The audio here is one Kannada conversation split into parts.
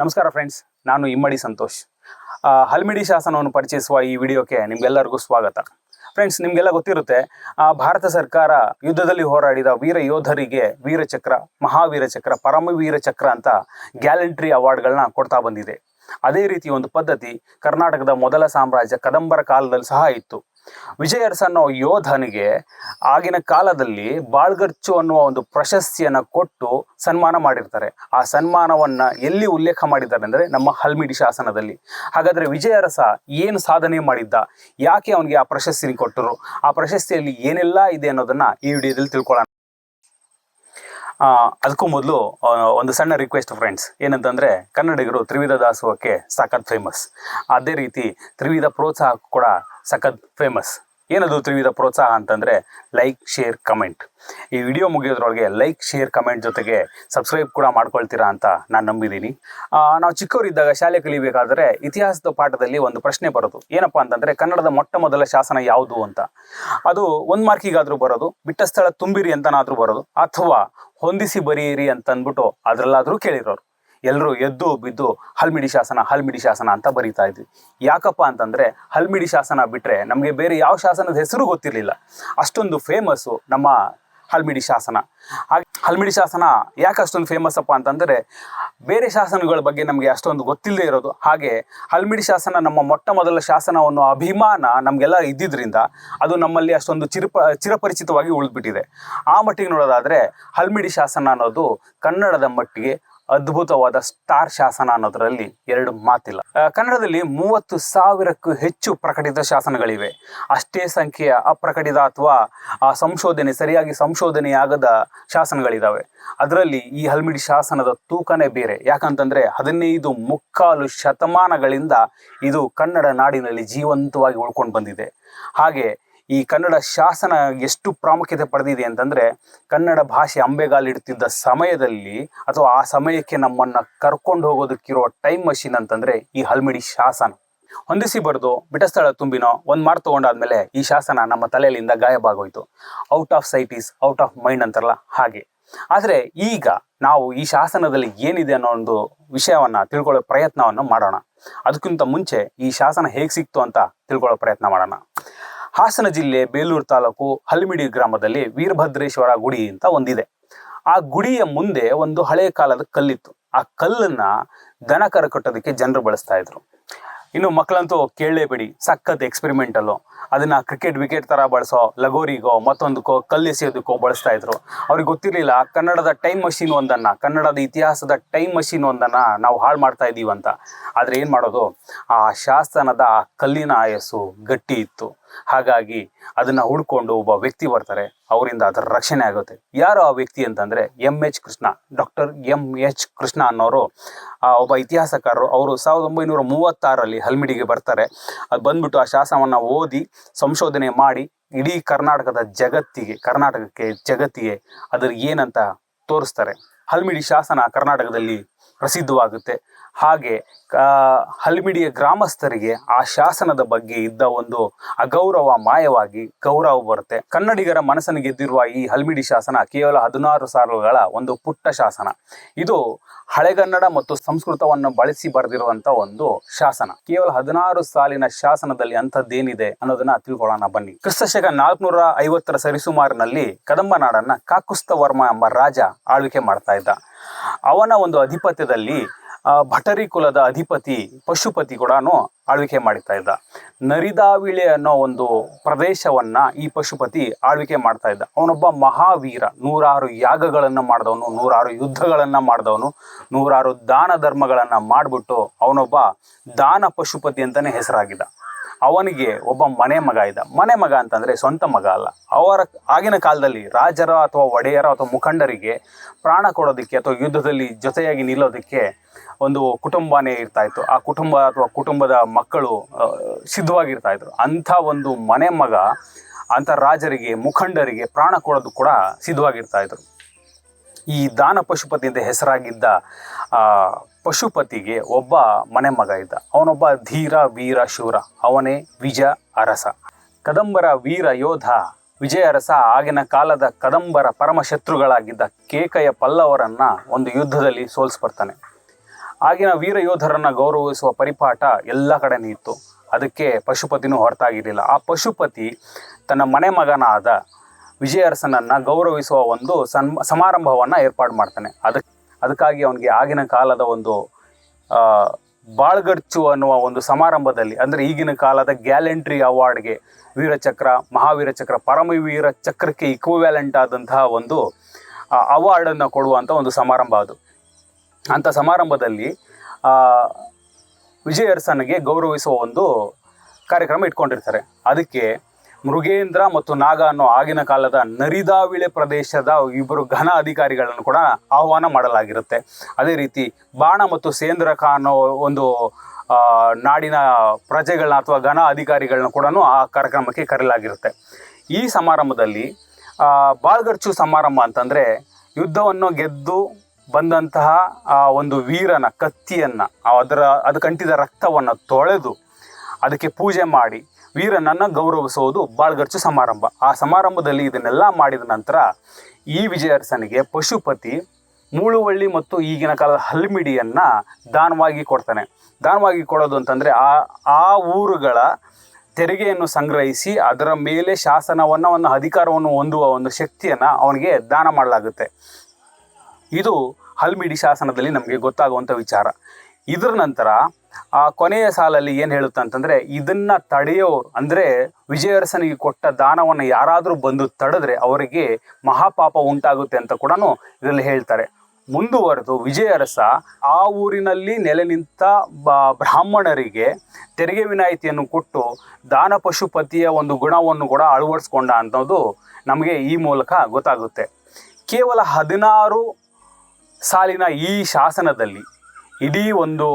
ನಮಸ್ಕಾರ ಫ್ರೆಂಡ್ಸ್ ನಾನು ಇಮ್ಮಡಿ ಸಂತೋಷ್. ಹಲ್ಮಿಡಿ ಶಾಸನವನ್ನು ಪರಿಚಯಿಸುವ ಈ ವಿಡಿಯೋಕ್ಕೆ ನಿಮ್ಗೆಲ್ಲರಿಗೂ ಸ್ವಾಗತ. ಫ್ರೆಂಡ್ಸ್ ನಿಮಗೆಲ್ಲ ಗೊತ್ತಿರುತ್ತೆ ಆ, ಭಾರತ ಸರ್ಕಾರ ಯುದ್ಧದಲ್ಲಿ ಹೋರಾಡಿದ ವೀರ ಯೋಧರಿಗೆ ವೀರಚಕ್ರ ಮಹಾವೀರ ಚಕ್ರ ಪರಮವೀರ ಚಕ್ರ ಅಂತ ಗ್ಯಾಲೆಂಟ್ರಿ ಅವಾರ್ಡ್ಗಳನ್ನ ಕೊಡ್ತಾ ಬಂದಿದೆ. ಅದೇ ರೀತಿ ಒಂದು ಪದ್ಧತಿ ಕರ್ನಾಟಕದ ಮೊದಲ ಸಾಮ್ರಾಜ್ಯ ಕದಂಬರ ಕಾಲದಲ್ಲಿ ಸಹ ಇತ್ತು. ವಿಜಯ ಅರಸನ್ನೋ ಯೋಧನಿಗೆ ಆಗಿನ ಕಾಲದಲ್ಲಿ ಬಾಳ್ಗರ್ಚು ಅನ್ನುವ ಒಂದು ಪ್ರಶಸ್ತಿಯನ್ನ ಕೊಟ್ಟು ಸನ್ಮಾನ ಮಾಡಿರ್ತಾರೆ. ಆ ಸನ್ಮಾನವನ್ನ ಎಲ್ಲಿ ಉಲ್ಲೇಖ ಮಾಡಿದ್ದಾರೆ ಅಂದರೆ ನಮ್ಮ ಹಲ್ಮಿಡಿ ಶಾಸನದಲ್ಲಿ. ಹಾಗಾದ್ರೆ ವಿಜಯ ಅರಸ ಏನು ಸಾಧನೆ ಮಾಡಿದ್ದ? ಯಾಕೆ ಅವನಿಗೆ ಆ ಪ್ರಶಸ್ತಿ ಕೊಟ್ಟರು? ಆ ಪ್ರಶಸ್ತಿಯಲ್ಲಿ ಏನೆಲ್ಲ ಇದೆ ಅನ್ನೋದನ್ನ ಈ ವಿಡಿಯೋದಲ್ಲಿ ತಿಳ್ಕೊಳ್ಳೋಣ. ಅದಕ್ಕೂ ಮೊದಲು ಒಂದು ಸಣ್ಣ ರಿಕ್ವೆಸ್ಟ್ ಫ್ರೆಂಡ್ಸ್ ಏನಂತಂದ್ರೆ ಕನ್ನಡಿಗರು ತ್ರಿವಿಧ ದಾಸೋಹಕ್ಕೆ ಸಾಕತ್ ಫೇಮಸ್ ಅದೇ ರೀತಿ ತ್ರಿವಿಧ ಪ್ರೋತ್ಸಾಹ ಕೂಡ ಸಖತ್ ಫೇಮಸ್ ಏನದು ತ್ರಿವಿಧ ಪ್ರೋತ್ಸಾಹ ಅಂತಂದ್ರೆ ಲೈಕ್ ಶೇರ್ ಕಮೆಂಟ್ ಈ ವಿಡಿಯೋ ಮುಗಿಯೋದ್ರೊಳಗೆ ಲೈಕ್ ಶೇರ್ ಕಮೆಂಟ್ ಜೊತೆಗೆ ಸಬ್ಸ್ಕ್ರೈಬ್ ಕೂಡ ಮಾಡ್ಕೊಳ್ತೀರಾ ಅಂತ ನಾನು ನಂಬಿದ್ದೀನಿ ನಾವು ಚಿಕ್ಕವರಿದ್ದಾಗ ಶಾಲೆ ಕಲಿಬೇಕಾದ್ರೆ ಇತಿಹಾಸದ ಪಾಠದಲ್ಲಿ ಒಂದು ಪ್ರಶ್ನೆ ಬರೋದು. ಏನಪ್ಪಾ ಅಂತಂದರೆ ಕನ್ನಡದ ಮೊಟ್ಟ ಮೊದಲ ಶಾಸನ ಯಾವುದು ಅಂತ. ಅದು ಒಂದು ಮಾರ್ಕಿಗಾದರೂ ಬರೋದು, ಬಿಟ್ಟ ಸ್ಥಳ ತುಂಬಿರಿ ಅಂತನಾದರೂ ಬರೋದು, ಅಥವಾ ಹೊಂದಿಸಿ ಬರೀರಿ ಅಂತ ಅಂದ್ಬಿಟ್ಟು ಅದ್ರಲ್ಲಾದ್ರೂ ಕೇಳಿರೋರು. ಎಲ್ಲರೂ ಎದ್ದು ಬಿದ್ದು ಹಲ್ಮಿಡಿ ಶಾಸನ ಹಲ್ಮಿಡಿ ಶಾಸನ ಅಂತ ಬರೀತಾ ಇದ್ವಿ. ಯಾಕಪ್ಪ ಅಂತಂದ್ರೆ ಹಲ್ಮಿಡಿ ಶಾಸನ ಬಿಟ್ರೆ ನಮಗೆ ಬೇರೆ ಯಾವ ಶಾಸನದ ಹೆಸರು ಗೊತ್ತಿರಲಿಲ್ಲ. ಅಷ್ಟೊಂದು ಫೇಮಸ್ಸು ನಮ್ಮ ಹಲ್ಮಿಡಿ ಶಾಸನ. ಹಾಗೆ ಹಲ್ಮಿಡಿ ಶಾಸನ ಯಾಕೆ ಅಷ್ಟೊಂದು ಫೇಮಸ್ ಅಪ್ಪ ಅಂತಂದ್ರೆ ಬೇರೆ ಶಾಸನಗಳ ಬಗ್ಗೆ ನಮಗೆ ಅಷ್ಟೊಂದು ಗೊತ್ತಿಲ್ಲದೆ ಇರೋದು. ಹಾಗೆ ಹಲ್ಮಿಡಿ ಶಾಸನ ನಮ್ಮ ಮೊಟ್ಟ ಮೊದಲ ಶಾಸನ ಅನ್ನೋ ಅಭಿಮಾನ ನಮಗೆಲ್ಲ ಇದ್ದಿದ್ದರಿಂದ ಅದು ನಮ್ಮಲ್ಲಿ ಅಷ್ಟೊಂದು ಚಿರಪ, ಚಿರಪರಿಚಿತವಾಗಿ ಉಳಿದ್ಬಿಟ್ಟಿದೆ. ಆ ಮಟ್ಟಿಗೆ ನೋಡೋದಾದ್ರೆ ಹಲ್ಮಿಡಿ ಶಾಸನ ಅನ್ನೋದು ಕನ್ನಡದ ಮಟ್ಟಿಗೆ ಅದ್ಭುತವಾದ ಸ್ಟಾರ್ ಶಾಸನ ಅನ್ನೋದರಲ್ಲಿ ಎರಡು ಮಾತಿಲ್ಲ. ಕನ್ನಡದಲ್ಲಿ ಮೂವತ್ತು ಸಾವಿರಕ್ಕೂ ಹೆಚ್ಚು ಪ್ರಕಟಿತ ಶಾಸನಗಳಿವೆ. ಅಷ್ಟೇ ಸಂಖ್ಯೆಯ ಅಪ್ರಕಟಿತ ಅಥವಾ, ಆ, ಸಂಶೋಧನೆ, ಸರಿಯಾಗಿ ಸಂಶೋಧನೆಯಾಗದ ಶಾಸನಗಳಿದಾವೆ. ಅದರಲ್ಲಿ ಈ ಹಲ್ಮಿಡಿ ಶಾಸನದ ತೂಕನೇ ಬೇರೆ. ಯಾಕಂತಂದ್ರೆ ಹದಿನೈದು ಮುಕ್ಕಾಲು ಶತಮಾನಗಳಿಂದ ಇದು ಕನ್ನಡ ನಾಡಿನಲ್ಲಿ ಜೀವಂತವಾಗಿ ಉಳ್ಕೊಂಡು ಬಂದಿದೆ. ಹಾಗೆ ಈ ಕನ್ನಡ ಶಾಸನ ಎಷ್ಟು ಪ್ರಾಮುಖ್ಯತೆ ಪಡೆದಿದೆ ಅಂತಂದ್ರೆ ಕನ್ನಡ ಭಾಷೆ ಅಂಬೆಗಾಲಿಡ್ತಿದ್ದ ಸಮಯದಲ್ಲಿ ಅಥವಾ ಆ ಸಮಯಕ್ಕೆ ನಮ್ಮನ್ನ ಕರ್ಕೊಂಡು ಹೋಗೋದಕ್ಕಿರೋ ಟೈಮ್ ಮಷಿನ್ ಅಂತಂದ್ರೆ ಈ ಹಲ್ಮಿಡಿ ಶಾಸನ. ಹೊಂದಿಸಿ ಬರೆದು ಬಿಟಸ್ಥಳ ತುಂಬಿನೋ ಒಂದು ಮಾರ್ಕ್ ತೊಗೊಂಡಾದ್ಮೇಲೆ ಈ ಶಾಸನ ನಮ್ಮ ತಲೆಯಲ್ಲಿಂದ ಗಾಯಬಾಗೋಯ್ತು. Out of sight is out of mind ಅಂತಾರಲ್ಲ ಹಾಗೆ. ಆದರೆ ಈಗ ನಾವು ಈ ಶಾಸನದಲ್ಲಿ ಏನಿದೆ ಅನ್ನೋ ಒಂದು ವಿಷಯವನ್ನ ತಿಳ್ಕೊಳ್ಳೋ ಪ್ರಯತ್ನವನ್ನು ಮಾಡೋಣ. ಅದಕ್ಕಿಂತ ಮುಂಚೆ ಈ ಶಾಸನ ಹೇಗೆ ಸಿಕ್ತು ಅಂತ ತಿಳ್ಕೊಳ್ಳೋ ಪ್ರಯತ್ನ ಮಾಡೋಣ. ಹಾಸನ ಜಿಲ್ಲೆ ಬೇಲೂರು ತಾಲೂಕು ಹಲ್ಮಿಡಿ ಗ್ರಾಮದಲ್ಲಿ ವೀರಭದ್ರೇಶ್ವರ ಗುಡಿ ಅಂತ ಒಂದಿದೆ. ಆ ಗುಡಿಯ ಮುಂದೆ ಒಂದು ಹಳೆಯ ಕಾಲದ ಕಲ್ಲಿತ್ತು. ಆ ಕಲ್ಲನ್ನ ದನ ಕರ ಕಟ್ಟೋದಕ್ಕೆ ಜನರು ಬಳಸ್ತಾ ಇದ್ರು. ಇನ್ನು ಮಕ್ಕಳಂತೂ ಕೇಳಲೇಬೇಡಿ, ಸಖತ್ ಎಕ್ಸ್ಪೆರಿಮೆಂಟಲ್ಲೋ ಅದನ್ನ ಕ್ರಿಕೆಟ್ ವಿಕೆಟ್ ತರ ಬಳಸೋ ಲಗೋರಿಗೋ, ಮತ್ತೊಂದಕ್ಕೋ ಕಲ್ಲೆಸೆಯೋದಕ್ಕೋ ಬಳಸ್ತಾ ಇದ್ರು. ಅವ್ರಿಗೆ ಗೊತ್ತಿರಲಿಲ್ಲ, ಕನ್ನಡದ ಟೈಮ್ ಮಷೀನ್ ಒಂದನ್ನ, ಕನ್ನಡದ ಇತಿಹಾಸದ ಟೈಮ್ ಮಷೀನ್ ಒಂದನ್ನ ನಾವು ಹಾಳು ಮಾಡ್ತಾ ಇದ್ದೀವಂತ ಆದ್ರೆ ಏನ್ ಮಾಡೋದು? ಆ ಶಾಸನದ ಆ ಕಲ್ಲಿನ ಆಯಸ್ಸು ಗಟ್ಟಿ ಇತ್ತು. ಹಾಗಾಗಿ ಅದನ್ನ ಹುಡ್ಕೊಂಡು ಒಬ್ಬ ವ್ಯಕ್ತಿ ಬರ್ತಾರೆ, ಅವರಿಂದ ಅದರ ರಕ್ಷಣೆ ಆಗುತ್ತೆ. ಯಾರು ಆ ವ್ಯಕ್ತಿ ಅಂತಂದ್ರೆ M H Krishna, doctor M H Krishna ಅನ್ನೋರು. ಒಬ್ಬ ಇತಿಹಾಸಕಾರರು, ಅವರು ಸಾವಿರದ ಒಂಬೈನೂರ ಮೂವತ್ತಾರಲ್ಲಿ ಹಲ್ಮಿಡಿಗೆ ಬರ್ತಾರೆ. ಅದು ಬಂದ್ಬಿಟ್ಟು ಆ ಶಾಸನವನ್ನು ಓದಿ ಸಂಶೋಧನೆ ಮಾಡಿ ಇಡೀ ಕರ್ನಾಟಕದ ಜಗತ್ತಿಗೆ, ಕರ್ನಾಟಕಕ್ಕೆ ಜಗತ್ತಿಗೆ ಅದ್ರ ಏನಂತ ತೋರಿಸ್ತಾರೆ. ಹಲ್ಮಿಡಿ ಶಾಸನ ಕರ್ನಾಟಕದಲ್ಲಿ ಪ್ರಸಿದ್ಧವಾಗುತ್ತೆ. ಹಾಗೆ ಹಲ್ಮಿಡಿಯ ಗ್ರಾಮಸ್ಥರಿಗೆ ಆ ಶಾಸನದ ಬಗ್ಗೆ ಇದ್ದ ಒಂದು ಅಗೌರವ ಮಾಯವಾಗಿ ಗೌರವ ಬರುತ್ತೆ. ಕನ್ನಡಿಗರ ಮನಸ್ಸನ್ನು ಗೆದ್ದಿರುವ ಈ ಹಲ್ಮಿಡಿ ಶಾಸನ ಕೇವಲ ಹದಿನಾರು ಸಾಲುಗಳ ಒಂದು ಪುಟ್ಟ ಶಾಸನ. ಇದು ಹಳೆಗನ್ನಡ ಮತ್ತು ಸಂಸ್ಕೃತವನ್ನು ಬಳಸಿ ಬರೆದಿರುವಂತ ಒಂದು ಶಾಸನ. ಕೇವಲ ಹದಿನಾರು ಸಾಲಿನ ಶಾಸನದಲ್ಲಿ ಅಂಥದ್ದೇನಿದೆ ಅನ್ನೋದನ್ನ ತಿಳ್ಕೊಳ್ಳೋಣ ಬನ್ನಿ. ಕ್ರಿಸ್ತಶಕ ನಾಲ್ಕುನೂರ ಐವತ್ತರ ಸರಿಸುಮಾರಿನಲ್ಲಿ ಕದಂಬ ನಾಡನ್ನ ಕಾಕುಸ್ತ ವರ್ಮ ಎಂಬ ರಾಜ ಆಳ್ವಿಕೆ ಮಾಡ್ತಾ ಇದ್ದ. ಅವನ ಒಂದು ಅಧಿಪತ್ಯದಲ್ಲಿ ಭಟರಿ ಕುಲದ ಅಧಿಪತಿ ಪಶುಪತಿ ಕೂಡ ಆಳ್ವಿಕೆ ಮಾಡ್ತಾ ಇದ್ದ. ನರಿದಾವಿಳೆ ಅನ್ನೋ ಒಂದು ಪ್ರದೇಶವನ್ನ ಈ ಪಶುಪತಿ ಆಳ್ವಿಕೆ ಮಾಡ್ತಾ ಇದ್ದ. ಅವನೊಬ್ಬ ಮಹಾವೀರ, ನೂರಾರು ಯಾಗಗಳನ್ನ ಮಾಡಿದವನು, ನೂರಾರು ಯುದ್ಧಗಳನ್ನ ಮಾಡಿದವನು, ನೂರಾರು ದಾನ ಧರ್ಮಗಳನ್ನ ಮಾಡ್ಬಿಟ್ಟು ಅವನೊಬ್ಬ ದಾನ ಪಶುಪತಿ ಅಂತಾನೆ ಹೆಸರಾಗಿದ್ದ. ಅವನಿಗೆ ಒಬ್ಬ ಮನೆ ಮಗ ಇದ್ದ. ಮನೆ ಮಗ ಅಂತಂದರೆ ಸ್ವಂತ ಮಗ ಅಲ್ಲ. ಅವರ ಆಗಿನ ಕಾಲದಲ್ಲಿ ರಾಜರ ಅಥವಾ ಒಡೆಯರ ಅಥವಾ ಮುಖಂಡರಿಗೆ ಪ್ರಾಣ ಕೊಡೋದಕ್ಕೆ ಅಥವಾ ಯುದ್ಧದಲ್ಲಿ ಜೊತೆಯಾಗಿ ನಿಲ್ಲೋದಕ್ಕೆ ಒಂದು ಕುಟುಂಬನೇ ಇರ್ತಾ ಇತ್ತು. ಆ ಕುಟುಂಬ ಅಥವಾ ಕುಟುಂಬದ ಮಕ್ಕಳು ಸಿದ್ಧವಾಗಿರ್ತಾ ಇದ್ರು. ಅಂಥ ಒಂದು ಮನೆ ಮಗ ಅಂಥ ರಾಜರಿಗೆ, ಮುಖಂಡರಿಗೆ ಪ್ರಾಣ ಕೊಡೋದು ಕೂಡ ಸಿದ್ಧವಾಗಿರ್ತಾ ಇದ್ರು. ಈ ದಾನ ಪಶುಪತಿ ಅಂತ ಹೆಸರಾಗಿದ್ದ ಪಶುಪತಿಗೆ ಒಬ್ಬ ಮನೆ ಮಗ ಇದ್ದ. ಅವನೊಬ್ಬ ಧೀರ, ವೀರ, ಶೂರ. ಅವನೇ ವಿಜ ಅರಸ. ಕದಂಬರ, ವೀರ, ಯೋಧ, ವಿಜಯ ಅರಸ ಆಗಿನ ಕಾಲದ ಕದಂಬರ ಪರಮ ಶತ್ರುಗಳಾಗಿದ್ದ ಕೇಕಯ ಪಲ್ಲವರನ್ನ ಒಂದು ಯುದ್ಧದಲ್ಲಿ ಸೋಲಿಸ್ಬರ್ತಾನೆ. ಆಗಿನ ವೀರ ಯೋಧರನ್ನ ಗೌರವಿಸುವ ಪರಿಪಾಠ ಎಲ್ಲ ಕಡೆನೂ ಇತ್ತು. ಅದಕ್ಕೆ ಪಶುಪತಿನೂ ಹೊರತಾಗಿರಲಿಲ್ಲ. ಆ ಪಶುಪತಿ ತನ್ನ ಮನೆ ಮಗನಾದ ವಿಜಯ ಅರಸನನ್ನ ಗೌರವಿಸುವ ಒಂದು ಸನ್ ಸಮಾರಂಭವನ್ನು ಏರ್ಪಾಡು ಮಾಡ್ತಾನೆ. ಅದಕ್ಕೆ ಅದಕ್ಕಾಗಿ ಅವನಿಗೆ ಆಗಿನ ಕಾಲದ ಒಂದು ಬಾಳ್ಗರ್ಚು ಅನ್ನುವ ಒಂದು ಸಮಾರಂಭದಲ್ಲಿ, ಅಂದರೆ ಈಗಿನ ಕಾಲದ ಗ್ಯಾಲೆಂಟ್ರಿ ಅವಾರ್ಡ್ಗೆ ವೀರಚಕ್ರ ಮಹಾವೀರ ಚಕ್ರ ಪರಮವೀರ ಚಕ್ರಕ್ಕೆ ಇಕ್ವಿವ್ಯಾಲೆಂಟ್ ಆದಂತಹ ಒಂದು ಅವಾರ್ಡನ್ನು ಕೊಡುವಂಥ ಒಂದು ಸಮಾರಂಭ ಅದು. ಅಂಥ ಸಮಾರಂಭದಲ್ಲಿ ವಿಜಯ ಅರಸನಿಗೆ ಗೌರವಿಸುವ ಒಂದು ಕಾರ್ಯಕ್ರಮ ಇಟ್ಕೊಂಡಿರ್ತಾರೆ. ಅದಕ್ಕೆ ಮೃಗೇಂದ್ರ ಮತ್ತು ನಾಗ ಅನ್ನೋ ಆಗಿನ ಕಾಲದ ನರಿದಾವಿಳೆ ಪ್ರದೇಶದ ಇಬ್ಬರು ಘನ ಅಧಿಕಾರಿಗಳನ್ನು ಕೂಡ ಆಹ್ವಾನ ಮಾಡಲಾಗಿರುತ್ತೆ. ಅದೇ ರೀತಿ ಬಾಣ ಮತ್ತು ಸೇಂದ್ರಕ ಅನ್ನೋ ಒಂದು ನಾಡಿನ ಪ್ರಜೆಗಳನ್ನ ಅಥವಾ ಘನ ಅಧಿಕಾರಿಗಳನ್ನ ಕೂಡ ಆ ಕಾರ್ಯಕ್ರಮಕ್ಕೆ ಕರೆಯಲಾಗಿರುತ್ತೆ. ಈ ಸಮಾರಂಭದಲ್ಲಿ ಬಾಳ್ಗರ್ಚು ಸಮಾರಂಭ ಅಂತಂದರೆ ಯುದ್ಧವನ್ನು ಗೆದ್ದು ಬಂದಂತಹ, ಆ, ಒಂದು ವೀರನ ಕತ್ತಿಯನ್ನು ಅದರ, ಅದು ಕಂಟಿದ ರಕ್ತವನ್ನು ತೊಳೆದು ಅದಕ್ಕೆ ಪೂಜೆ ಮಾಡಿ ವೀರನನ್ನು ಗೌರವಿಸುವುದು ಬಾಳ್ಗರ್ಚು ಸಮಾರಂಭ. ಆ ಸಮಾರಂಭದಲ್ಲಿ ಇದನ್ನೆಲ್ಲ ಮಾಡಿದ ನಂತರ ಈ ವಿಜಯರಸನಿಗೆ ಪಶುಪತಿ, ಮೂಳುವಳ್ಳಿ ಮತ್ತು ಈಗಿನ ಕಾಲದ ಹಲ್ಮಿಡಿಯನ್ನು ದಾನವಾಗಿ ಕೊಡ್ತಾನೆ. ದಾನವಾಗಿ ಕೊಡೋದು ಅಂತಂದರೆ ಆ ಆ ಊರುಗಳ ತೆರಿಗೆಯನ್ನು ಸಂಗ್ರಹಿಸಿ ಅದರ ಮೇಲೆ ಶಾಸನವನ್ನು ಒಂದು ಅಧಿಕಾರವನ್ನು ಹೊಂದುವ ಒಂದು ಶಕ್ತಿಯನ್ನು ಅವನಿಗೆ ದಾನ ಮಾಡಲಾಗುತ್ತೆ. ಇದು ಹಲ್ಮಿಡಿ ಶಾಸನದಲ್ಲಿ ನಮಗೆ ಗೊತ್ತಾಗುವಂಥ ವಿಚಾರ. ಇದರ ನಂತರ ಆ ಕೊನೆಯ ಸಾಲಲ್ಲಿ ಏನು ಹೇಳುತ್ತೆ ಅಂತಂದರೆ, ಇದನ್ನು ತಡೆಯೋರು, ಅಂದರೆ ವಿಜಯರಸನಿಗೆ ಕೊಟ್ಟ ದಾನವನ್ನು ಯಾರಾದರೂ ಬಂದು ತಡೆದ್ರೆ ಅವರಿಗೆ ಮಹಾಪಾಪ ಉಂಟಾಗುತ್ತೆ ಅಂತ ಕೂಡ ಇದರಲ್ಲಿ ಹೇಳ್ತಾರೆ. ಮುಂದುವರೆದು ವಿಜಯರಸ, ಆ ಊರಿನಲ್ಲಿ ನೆಲೆ ನಿಂತ ಬ್ರಾಹ್ಮಣರಿಗೆ ತೆರಿಗೆ ವಿನಾಯಿತಿಯನ್ನು ಕೊಟ್ಟು ದಾನ ಪಶುಪತಿಯ ಒಂದು ಗುಣವನ್ನು ಕೂಡ ಅಳವಡಿಸ್ಕೊಂಡ ಅನ್ನೋದು ನಮಗೆ ಈ ಮೂಲಕ ಗೊತ್ತಾಗುತ್ತೆ. ಕೇವಲ ಹದಿನಾರು ಸಾಲಿನ ಈ ಶಾಸನದಲ್ಲಿ ಇಡೀ ಒಂದು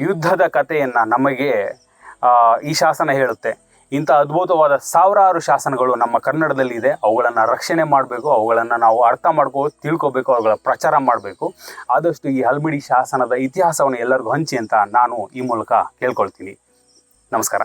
ಯುದ್ಧದ ಕಥೆಯನ್ನು ನಮಗೆ ಈ ಶಾಸನ ಹೇಳುತ್ತೆ. ಇಂಥ ಅದ್ಭುತವಾದ ಸಾವಿರಾರು ಶಾಸನಗಳು ನಮ್ಮ ಕನ್ನಡದಲ್ಲಿ ಇದೆ. ಅವುಗಳನ್ನು ರಕ್ಷಣೆ ಮಾಡಬೇಕು, ಅವುಗಳನ್ನು ನಾವು ಅರ್ಥ ಮಾಡ್ಕೋ, ತಿಳ್ಕೋಬೇಕು, ಅವುಗಳ ಪ್ರಚಾರ ಮಾಡಬೇಕು. ಆದಷ್ಟು ಈ ಹಲ್ಮಿಡಿ ಶಾಸನದ ಇತಿಹಾಸವನ್ನು ಎಲ್ಲರಿಗೂ ಹಂಚಿ ಅಂತ ನಾನು ಈ ಮೂಲಕ ಕೇಳ್ಕೊಳ್ತೀನಿ. ನಮಸ್ಕಾರ.